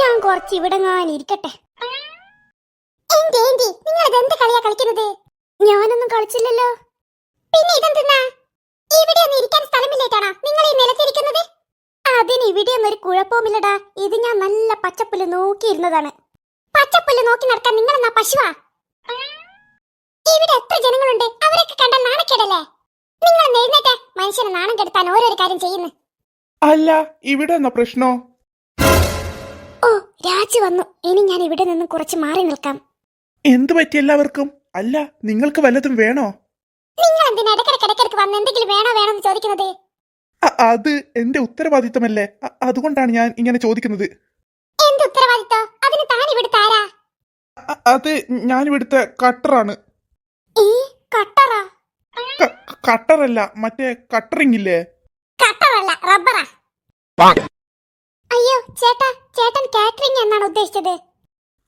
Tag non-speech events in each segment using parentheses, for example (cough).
ഞാൻ കുറച്ച് ഇവിടെ ഇരിക്കട്ടെ. ഏന്റി നിങ്ങൾ ഇതെന്ത് കളിയാ കളിക്കുന്നത്? ഞാനൊന്നും കളിച്ചില്ലല്ലോ. പിന്നെ ഇതെന്തെന്നാ? ഇവിടെ ഒന്നും ഇരിക്കാൻ സ്ഥലമില്ലേട്ടാണോ? നിങ്ങൾ ഈ നിലത്തിരിക്കുന്നത്? അതിന് ഇവിടെ ഒരു കുഴപ്പവുമില്ലടാ. ഇത് ഞാൻ നല്ല പച്ചപ്പുല്ല് നോക്കിയിരുന്നതാണ്. പച്ചപ്പുല്ല് നോക്കി നടക്കാൻ നിങ്ങൾ എന്നാ പശുവാ? ഇവിടെ എത്ര ജനങ്ങളുണ്ട്? അവരൊക്കെ കണ്ടാൽ നാണക്കേടല്ലേ? നിങ്ങൾ എഴുന്നേറ്റ് മനുഷ്യനെ നാണം കെടുത്താൻ ഓരോരോ കാര്യം ചെയ്യുന്നു. അല്ല ഇവിടെ എന്നാ പ്രശ്നോ? രാജു വന്നു. ഇനി ഞാൻ ഇവിടെ നിന്നും കുറച്ച് മാറി നിൽക്കാം. എന്ത് പറ്റി എല്ലാവർക്കും? അല്ല നിങ്ങൾക്ക് വല്ലതും വേണോ? നിങ്ങൾ എന്തിനാ വന്ന് എന്തെങ്കിലും വേണോ വേണോ എന്ന് ചോദിക്കുന്നത്? അ- അത് എന്റെ ഉത്തരവാദിത്തമല്ലേ? അ- അതുകൊണ്ടാണ് ഞാൻ ഇങ്ങനെ ചോദിക്കുന്നത്. എന്ത് ഉത്തരവാദിത്തം? അതിന് താൻ ഇവിടുത്തെ ആരാ? അ- അത് ഞാൻ ഇവിടുത്തെ കട്ടറാണ്. ഈ കട്ടറാ? ക- കട്ടറല്ല മറ്റേ കട്ടറിംഗ് ഇല്ലേ കട്ടറല്ല റബ്ബറാ. അയ്യോ ചേട്ടാ ചേട്ടൻ കാറ്ററിംഗ് എന്നാണ് ഉദ്ദേശിച്ചത്.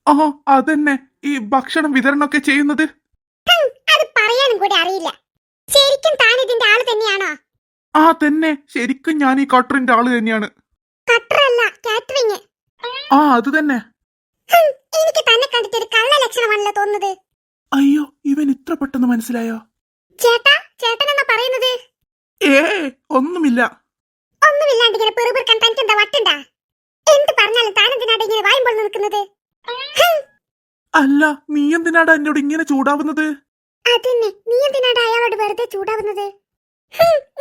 ആ അതന്നെ. ഈ ഭക്ഷണം വിതരണമൊക്കെ ചെയ്യുന്നത്? അത് പറയാനും കൂടി അറിയില്ല. ശരിക്കും താൻ ഇതിന്റെ ആൾ തന്നെയാണോ? ആ തന്നെ. ശരിക്കും ഞാൻ ഈ കട്ടറിന്റെ ആൾ തന്നെയാണ്. കട്ടറല്ല കാറ്ററിംഗ് ആ അത് തന്നെ. എനിക്ക് തന്നെ കണ്ടിട്ട് ഒരു കള്ള ലക്ഷണമാണല്ലോ തോന്നുന്നത്. അയ്യോ ഇവൻ ഇത്ര പെട്ടെന്ന് മനസ്സിലായോ? ചേട്ടാ ചേട്ടൻ എന്നാ പറയുന്നത്? ഏ ഒന്നുമില്ല. ഒന്നുമില്ലാണ്ട് ഇങ്ങനെ പെറുപിറുക്കാൻ തനിക്ക് എന്താ വട്ടുണ്ടാ? എന്ത് പറഞ്ഞാലും താൻ എന്തിനാണ് ഇങ്ങനെ വായുമ്പോൾ നിൽക്കുന്നത്? അല്ല നീ എന്തിനാടാ എന്നോട് ഇങ്ങനെ ചൂടാവുന്നത്? അതന്നെ നീ എന്തിനാണ് അയാളോട് വെറുതെ ചൂടാവുന്നത്?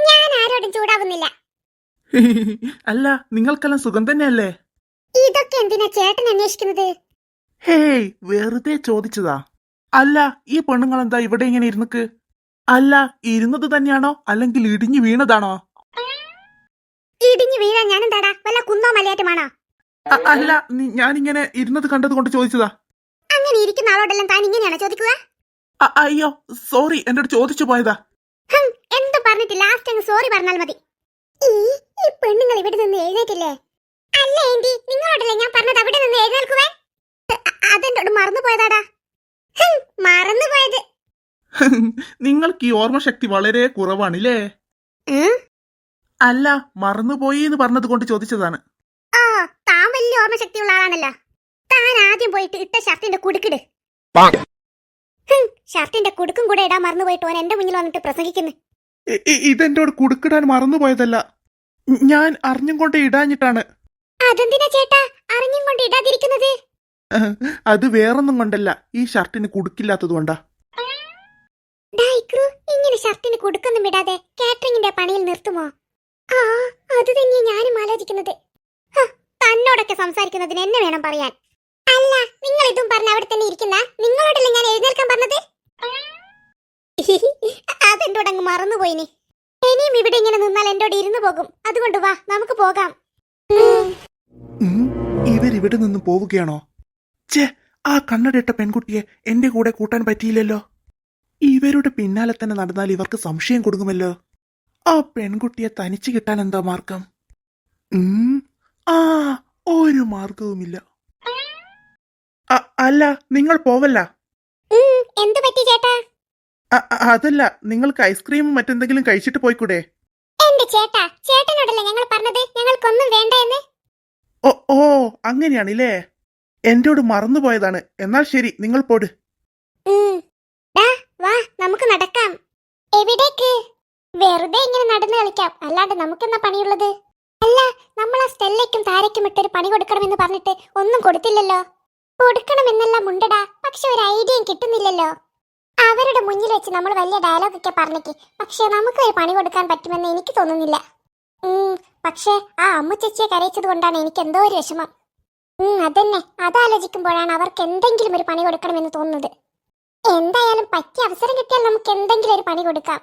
ഞാൻ ആരോടും ചൂടാവുന്നില്ല. (laughs) അല്ല നിങ്ങൾക്കെല്ലാം സുഖം തന്നെയല്ലേ? ഇതൊക്കെ എന്തിനാ ചേട്ടൻ അന്വേഷിക്കുന്നത്? ഹേയ് വെറുതെ ചോദിച്ചതാ. അല്ല ഈ പെണ്ണുങ്ങൾ എന്താ ഇവിടെ ഇങ്ങനെ ഇരുന്നക്ക് അല്ല ഇരുന്നത് തന്നെയാണോ? അല്ലെങ്കിൽ ഇടിഞ്ഞു വീണതാണോ? വീഴാൻ ഞാനും എന്താടാ വല്ല കുന്നോ മലയാറ്റമാണോ? അല്ല ഞാനിങ്ങനെ ഇരുന്നത് കണ്ടത് കൊണ്ട് ചോദിച്ചതാ. അങ്ങനെ ഇരിക്കുന്ന ആളോടെല്ലാം താൻ ഇങ്ങനെയാണോ ചോദിക്കുക? അയ്യോ സോറി എന്നോട് ചോദിച്ചു പോയതാ. എന്ത് പറഞ്ഞിട്ട് ലാസ്റ്റ് അങ്ങ് സോറി പറഞ്ഞാൽ മതി. ഈ ഈ പെണ്ണുങ്ങൾ ഇവിടെ നിന്ന് എഴുന്നേറ്റില്ലേ? അല്ല ഏന്റി നിങ്ങളോടല്ലേ ഞാൻ പറഞ്ഞത് അവിടെ നിന്ന് എഴുന്നേൽക്കുവേ അതെന്നോട് മറന്നുപോയതാടാ മറന്നു മറന്നുപോയത് നിങ്ങൾക്ക് ഈ ഓർമ്മശക്തി വളരെ കുറവാണില്ലേ? അല്ല മറന്നുപോയി എന്ന് പറഞ്ഞത് കൊണ്ട് ചോദിച്ചതാണ്. ഓ താൻ വലിയ ഓർമ്മശക്തിയുള്ള ആളാണല്ലോ. താൻ ആദ്യം പോയിട്ട് ഇട്ട ഷർട്ടിന്റെ കുടുക്കിട്. ഹും, ഷർട്ടിന്റെ കുടുക്കും കൂടെ ഇടാൻ മറന്നുപോയിട്ട് ഓൻ എന്റെ മുന്നിൽ വന്നിട്ട് പ്രസംഗിക്കുന്നു. ഇ- ഇ- ഇതെന്നോട് കുടുക്കിടാൻ മറന്നുപോയതല്ല. ഞാൻ അറിഞ്ഞും കൊണ്ട് ഇടാഞ്ഞിട്ടാണ്. അതെന്തിനാ ചേട്ടാ അറിഞ്ഞും കൊണ്ട് ഇടാതിരിക്കുന്നത്? അത് വേറൊന്നും കൊണ്ടല്ല. ഈ ഷർട്ടിന് കുടുക്കില്ലാത്തത് കൊണ്ടാ. ഇങ്ങനെ ഷർട്ടിന് കുടുക്കൊന്നും ഇടാതെ കാറ്ററിംഗിന്റെ പണിയിൽ നിർത്തുമോ? ആ അത് തന്നെ ഞാനും ആലോചിക്കുന്നത്. ഹ, തന്നോടൊക്കെ സംസാരിക്കുന്നതിന് എന്നെ വേണം പറയാൻ. അല്ല നിങ്ങൾ ഇതും പറഞ്ഞ അവിടെ തന്നെ ഇരിക്കുന്ന നിങ്ങളോടല്ലേ ഞാൻ എഴുന്നേൽക്കാൻ പറഞ്ഞത്? അതെന്നോട് അങ്ങ് മറന്നുപോയിനി ഇനിയും ഇവിടെ ഇങ്ങനെ നിന്നാൽ എന്നോട് ഇരുന്നു പോകും. അതുകൊണ്ട് വാ നമുക്ക് പോകാം. ഇവരിവിടെ നിന്ന് പോവുകയാണോ? ചേ ആ കണ്ണടിട്ട പെൺകുട്ടിയെ എന്റെ കൂടെ കൂട്ടാൻ പറ്റിയില്ലല്ലോ. ഇവരുടെ പിന്നാലെ തന്നെ നടന്നാൽ ഇവർക്ക് സംശയം കൊടുക്കുമല്ലോ ആ പെൺകുട്ടിയെ തനിച്ച് കിട്ടാൻ എന്താ മാർഗം? ആ ഒരു മാർഗവുമില്ല. അല്ല നിങ്ങൾ പോവല്ല. എന്തു പറ്റി ചേട്ടാ? അതല്ല നിങ്ങൾക്ക് ഐസ്ക്രീമും മറ്റെന്തെങ്കിലും കഴിച്ചിട്ട് പോയിക്കൂടെ? എന്റെ ചേട്ടാ? ചേട്ടനോടല്ലേ ഞങ്ങൾ പറഞ്ഞത്? ഞങ്ങൾക്കൊന്നും വേണ്ട എന്ന് ഓ ഓ അങ്ങനെയാണില്ലേ? എന്നോട് മറന്നുപോയതാണ്. എന്നാൽ ശരി നിങ്ങൾ പോട്. നമുക്ക് നടക്കാം. എവിടേക്ക്? വെറുതെ ഇങ്ങനെ നടന്നു കളിക്കാം. അല്ലാണ്ട് നമുക്കെന്നാ പണിയുള്ളത്? അല്ല നമ്മൾ ആ സ്റ്റെല്ലയ്ക്കും താരയ്ക്കും ഇട്ടൊരു പണി കൊടുക്കണമെന്ന് പറഞ്ഞിട്ട് ഒന്നും കൊടുത്തില്ലല്ലോ? കൊടുക്കണമെന്നെല്ലാം ഉണ്ടടാ. പക്ഷെ ഒരു ഐഡിയയും കിട്ടുന്നില്ലല്ലോ. അവരുടെ മുന്നിൽ വെച്ച് നമ്മൾ വലിയ ഡയലോഗൊക്കെ പറഞ്ഞേക്ക് പക്ഷെ നമുക്ക് ഒരു പണി കൊടുക്കാൻ പറ്റുമെന്ന് എനിക്ക് തോന്നുന്നില്ല. പക്ഷേ ആ അമ്മ ചേച്ചിയെ കരയിച്ചത് കൊണ്ടാണ് എനിക്ക് എന്തോ ഒരു വിഷമം. അതന്നെ. അതാലോചിക്കുമ്പോഴാണ് അവർക്ക് എന്തെങ്കിലും ഒരു പണി കൊടുക്കണമെന്ന് തോന്നുന്നത്. എന്തായാലും പറ്റിയ അവസരം കിട്ടിയാൽ നമുക്ക് എന്തെങ്കിലും ഒരു പണി കൊടുക്കാം.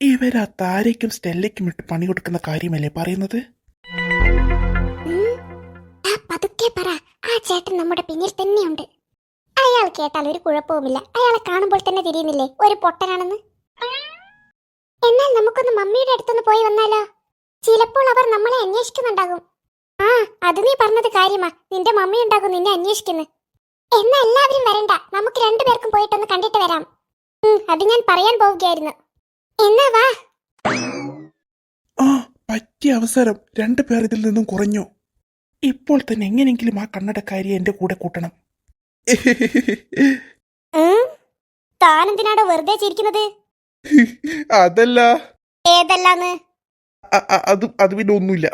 ഇവരാ താരയ്ക്കും സ്റ്റെല്ലയ്ക്കും ഇട്ട് പണി കൊടുക്കുന്ന കാര്യമല്ലേ പറയുന്നത്? പറ. ആ ചേട്ടൻ നമ്മുടെ പിന്നിൽ അയാൾ കേട്ടാൽ ഒരു കുഴപ്പവുമില്ല. അയാളെ കാണുമ്പോൾ തന്നെ ഒരു പൊട്ടനാണെന്ന്. എന്നാൽ നമുക്കൊന്ന് മമ്മിയുടെ പോയി വന്നാലോ? ചിലപ്പോൾ അവർ നമ്മളെ ആ നീ പറഞ്ഞത് കാര്യമാ. നിന്റെ നിന്നെ എന്നാ എല്ലാവരും വരണ്ട. നമുക്ക് രണ്ടുപേർക്കും പോയിട്ടൊന്ന് കണ്ടിട്ട് വരാം. അത് ഞാൻ പറയാൻ പോവുകയായിരുന്നു. എന്നാ വാ. ആ പറ്റിയ അവസരം രണ്ടു പേർ ഇതിൽ നിന്നും കുറഞ്ഞു. ഇപ്പോൾ തന്നെ എങ്ങനെങ്കിലും ആ കണ്ണടക്കാരിയെ എന്റെ കൂടെ കൂട്ടണം? താനെന്തിനാടോ വെറുതെ ചിരിക്കുന്നത്? അതല്ല. ഏതല്ലാന്ന്? അ- അ- അത് അത് പിന്നെ ഒന്നുമില്ല.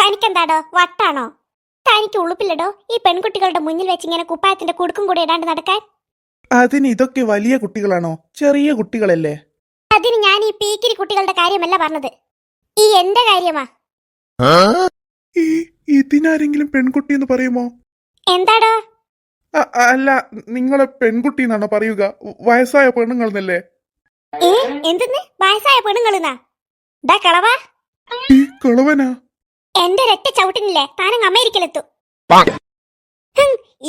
തനിക്കെന്താടോ വട്ടാണോ? തനിക്ക് ഉളുപ്പില്ലടോ ഈ പെൺകുട്ടികളുടെ മുന്നിൽ വെച്ച് ഇങ്ങനെ കുപ്പായത്തിന്റെ കുടുക്കും കൂടെ ഇടാണ്ട് നടക്കാൻ? അതിന് ഇതൊക്കെ വലിയ കുട്ടികളാണോ? ചെറിയ കുട്ടികളല്ലേ? അതിന് ഞാൻ ഈ പീക്കിരി കുട്ടികളുടെ കാര്യമല്ല പറഞ്ഞത്. ഈ എന്റെ കാര്യമാ. ഇതിനാരെങ്കിലും പെൺകുട്ടി എന്ന് പറയുമോ? എന്താടോ? അല്ല നിങ്ങളെ പെൺകുട്ടി എന്നാണോ പറയുക? വയസ്സായ പെണ്ണുങ്ങളെന്നല്ലേ? ഏ എന്തെന്ന്? വയസ്സായ ഡാ കളവാ. കളവനാ? എന്റെ രക്ത ചവിട്ടിനില്ലേ? താനങ്ങ് അമേരിക്കയിലെത്തു.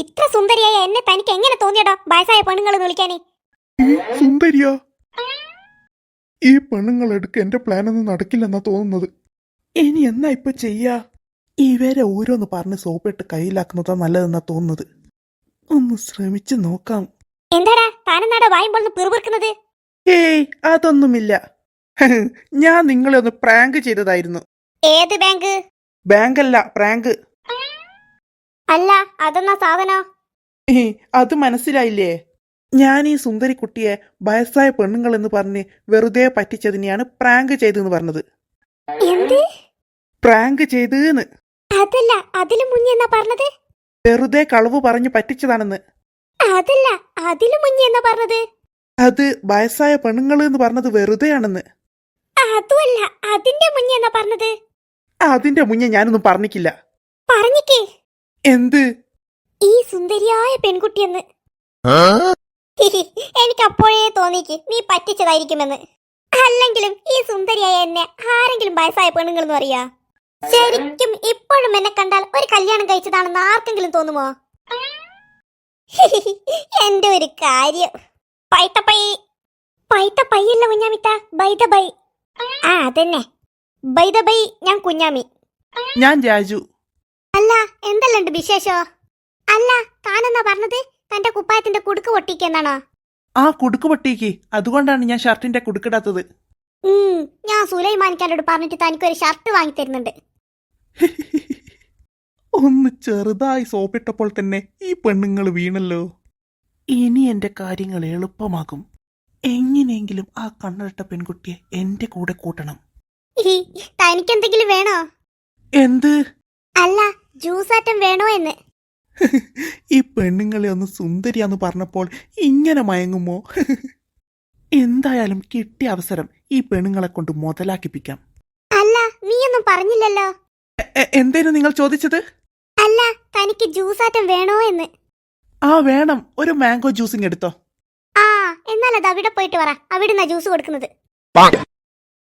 ഇത്ര സുന്ദരിയായ എന്നെ തനിക്ക് എങ്ങനെ തോന്നിയടോ വയസ്സായ പെണ്ണുങ്ങൾ വിളിക്കാനേ? സുന്ദരിയാ? ഈ പെണ്ണുങ്ങൾ എടുക്ക എന്റെ പ്ലാനൊന്നും നടക്കില്ലെന്നാ തോന്നുന്നത്. ഇനി എന്നാ ഇപ്പൊ ചെയ്യാ? ഇവരെ ഓരോന്ന് പറഞ്ഞ് സോപ്പിട്ട് കയ്യിലാക്കുന്നതാ നല്ലതെന്നാ തോന്നുന്നത്. ഒന്ന് ശ്രമിച്ചു നോക്കാം. എന്താടാ? താനെന്നാടാ വായുമ്പോൾ പിറുപിറുക്കുന്നത്? ഏയ് അതൊന്നുമില്ല. (laughs) ഞാൻ നിങ്ങളെ ഒന്ന് പ്രാങ്ക് ചെയ്തതായിരുന്നു. ഏത് ബാങ്ക്? ബാങ്ക് അല്ല പ്രാങ്ക്. അല്ല അതെന്നാ സാധനോ? അത് മനസ്സിലായില്ലേ? ഞാൻ ഈ സുന്ദരി കുട്ടിയെ വയസ്സായ പെണ്ണുങ്ങൾ എന്ന് പറഞ്ഞ് വെറുതെ പറ്റിച്ചതിനെയാണ് പ്രാങ്ക് ചെയ്തെന്ന് പറഞ്ഞത്. എന്ത്? പ്രാങ്ക് ചെയ്തെന്ന്. അതല്ല അതിലും മുന്നേ എന്നാ പറഞ്ഞത്? വെറുതെ കളവ് പറഞ്ഞ് പറ്റിച്ചതാണെന്ന്. അതല്ല അതിലും മുന്നേ എന്നാ പറഞ്ഞത്? അത് വയസ്സായ പെണ്ണുങ്ങൾ എന്ന് പറഞ്ഞത് വെറുതെയാണെന്ന്. അതുമല്ല അതിന്റെ മുന്നേ എന്നാ പറഞ്ഞത്? അതിന്റെ മുന്നേ ഞാനൊന്നും പറഞ്ഞിക്കില്ല പറഞ്ഞിക്കേ. എന്ത്? ഈ സുന്ദരിയായ പെൺകുട്ടിയെന്ന്. എനിക്ക് അപ്പോഴേ തോന്നിക്ക് നീ പറ്റിച്ചതായിരിക്കുമെന്ന്. അല്ലെങ്കിലും ഈ സുന്ദരിയായ എന്നെ ആരെങ്കിലും വയസ്സായ പെണ്ണുങ്ങളെന്ന് പറയാ ശരിക്കും ഇപ്പോഴും എന്നെ കണ്ടാൽ ഒരു കല്യാണം കഴിച്ചതാണെന്ന് ആർക്കെങ്കിലും തോന്നുമോ? എന്റെ ഒരു കാര്യം. പൈത്തപ്പൈ പൈത്തപ്പയ്യല്ല കുഞ്ഞാമിത്ത ബൈത ബൈ ആ അതന്നെ. ബൈത ബൈ ഞാൻ കുഞ്ഞാമി. ഞാൻ രാജു. അല്ല എന്തല്ലുണ്ട് വിശേഷോ? അല്ല താനെന്നാ പറഞ്ഞത്? കുപ്പായത്തിന്റെ കുടുക്ക് പൊട്ടിക്കെന്നാണോ ആ കുടുക്ക് പൊട്ടിക്ക്. അതുകൊണ്ടാണ് ഞാൻ ഷർട്ടിന്റെ കുടുക്കിടാത്തത് ഞാൻ സുലൈമാനിക്കാരോട് പറഞ്ഞിട്ട് തനിക്ക് ഒരു ഷർട്ട് വാങ്ങി തരുന്നുണ്ട്. (laughs) ഒന്ന് ചെറുതായി സോപ്പിട്ടപ്പോൾ തന്നെ ഈ പെണ്ണുങ്ങൾ വീണല്ലോ. ഇനി എന്റെ കാര്യങ്ങൾ എളുപ്പമാകും. എങ്ങനെയെങ്കിലും ആ കണ്ണിട്ട പെൺകുട്ടിയെ എന്റെ കൂടെ കൂട്ടണം. തനിക്കെന്തെങ്കിലും വേണോ? എന്ത്? അല്ല ജ്യൂസാറ്റം വേണോ എന്ന്. ഈ പെണ്ണുങ്ങളെ ഒന്ന് സുന്ദരിയാന്ന് പറഞ്ഞപ്പോൾ ഇങ്ങനെ മയങ്ങുമോ? എന്തായാലും കിട്ടിയ അവസരം ഈ പെണ്ണുങ്ങളെ കൊണ്ട് മുതലാക്കിപ്പിക്കാം. അല്ല നീ ഒന്നും പറഞ്ഞില്ലല്ലോ എന്തേനു നിങ്ങൾ ചോദിച്ചത്? അല്ല തനിക്ക് ജ്യൂസ് ആറ്റം വേണോ എന്ന്. ആ വേണം. ഒരു മാംഗോ ജ്യൂസിങ് എടുത്തോ. ആ എന്നാൽ അത് അവിടെ പോയിട്ട് പറ. അവിടുന്ന് ജ്യൂസ് കൊടുക്കുന്നത്.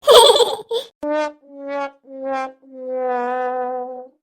(laughs)